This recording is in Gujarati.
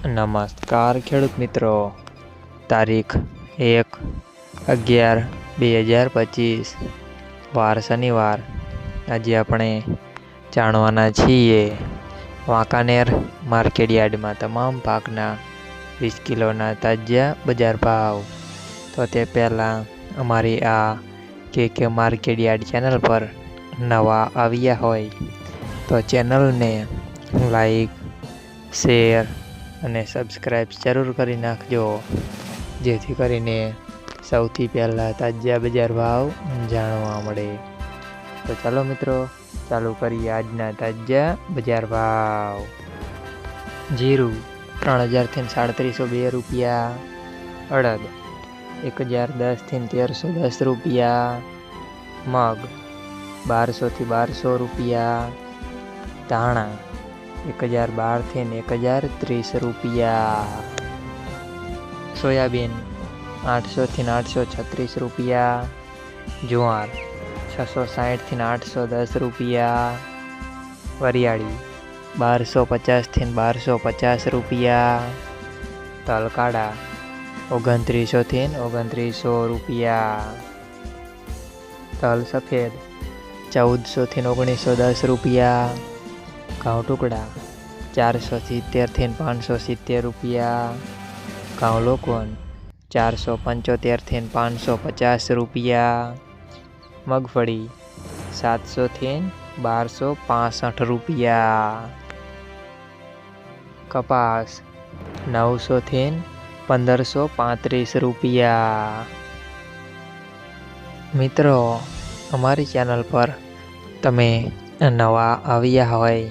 નમસ્કાર ખેડૂત મિત્રો. તારીખ એક અગિયાર બે હજાર પચીસ. વાર શનિવાર. આજે આપણે જાણવાના છીએ વાંકાનેર માર્કેટયાર્ડમાં તમામ પાકના વીસ કિલોના તાજા બજાર ભાવ. તો તે પહેલાં અમારી આ કે કે માર્કેટયાર્ડ ચેનલ પર નવા આવ્યા હોય તો ચેનલને લાઈક, શેર અને સબસ્ક્રાઈબ જરૂર કરી નાખજો. જેથી કરીને સૌથી પહેલાં તાજા બજાર ભાવ જાણવા મળે. તો ચાલો મિત્રો, ચાલુ કરીએ આજના તાજા બજાર ભાવ. જીરું ત્રણ હજારથી સાડત્રીસો બે રૂપિયા. અડદ એક હજાર દસથી તેરસો દસ રૂપિયા. મગ બારસોથી બારસો રૂપિયા. ધાણા એક હજાર બારથી ને એક હજાર ત્રીસ રૂપિયા. સોયાબીન આઠસોથી ને આઠસો છત્રીસ રૂપિયા. જુવાર છસો સાઠથી ને આઠસો દસ રૂપિયા. વરિયાળી બારસો પચાસથી ને બારસો પચાસ રૂપિયા. તલકાડા ઓગણત્રીસોથી ને ઓગણત્રીસો રૂપિયા. તલ સફેદ ચૌદસોથી ઓગણીસો દસ રૂપિયા. ઘઉં ટુકડા ચારસો સિત્તેરથી પાંચસો સિત્તેર રૂપિયા. ઘઉં ચારસો પંચોતેરથી પાંચસો પચાસ રૂપિયા. મગફળી સાતસોથી બારસો પાસઠ રૂપિયા. કપાસ નવસોથી પંદરસો પાંત્રીસ રૂપિયા. મિત્રો, અમારી ચેનલ પર તમે નવા આવ્યા હોય